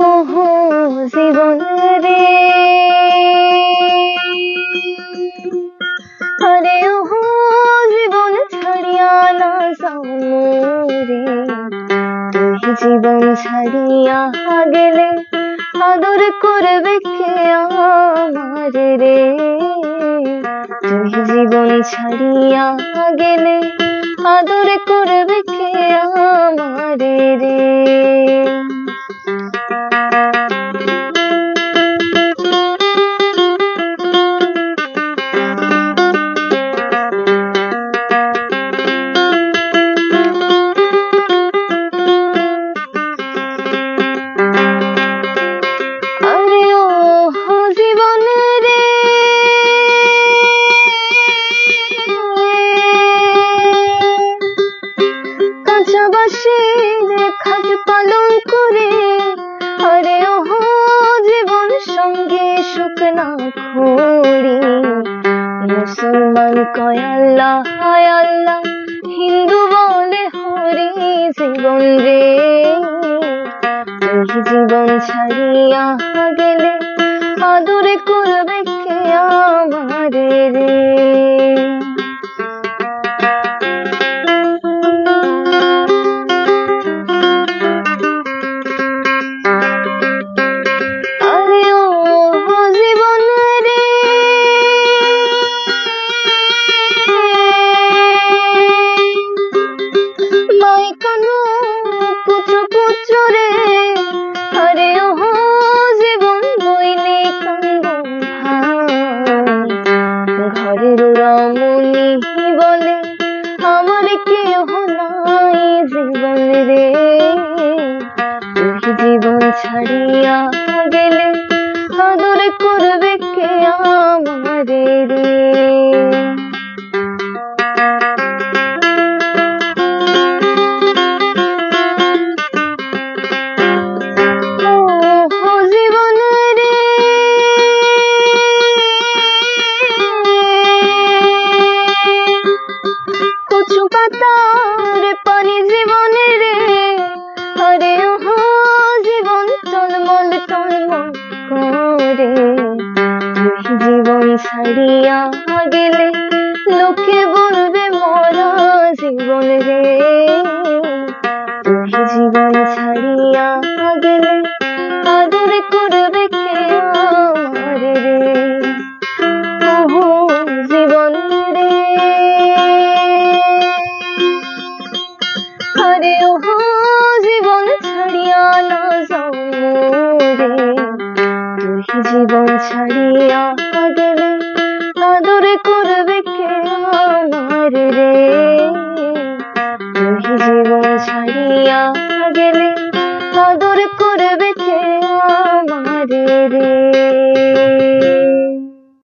ওহো, জীবন রে। আরে ওহো, জীবন ছাড়িয়া না রে তুই জীবন ছাড়িয়া গেলে আদর করবে কে আমার রে? তুই জীবন ছাড়িয়া গেলে আদর করবে কে আমার রে? খড়ি মুসলমান কয় আল্লাহ, হায় আল্লাহ, হিন্দু বলে হরি জীবন রে। জীবন ছাড়িয়া গেলে আদরে করবে কে আমার? রমণী বলে আমার কেহ নাই জীবন রে। কচু পাতার পানি জীবন রে। আরে ও জীবন টলমল টলমল করে। জীবন ছাড়িয়া গেলে লোকে বলবে, মরা জীবন রে। জীবন ছাড়িয়া না যাও তুই জীবন ছাড়িয়া গেলে আদর করবে কে আমার রে? তুই জীবন ছাড়িয়া গেলে আদর করবে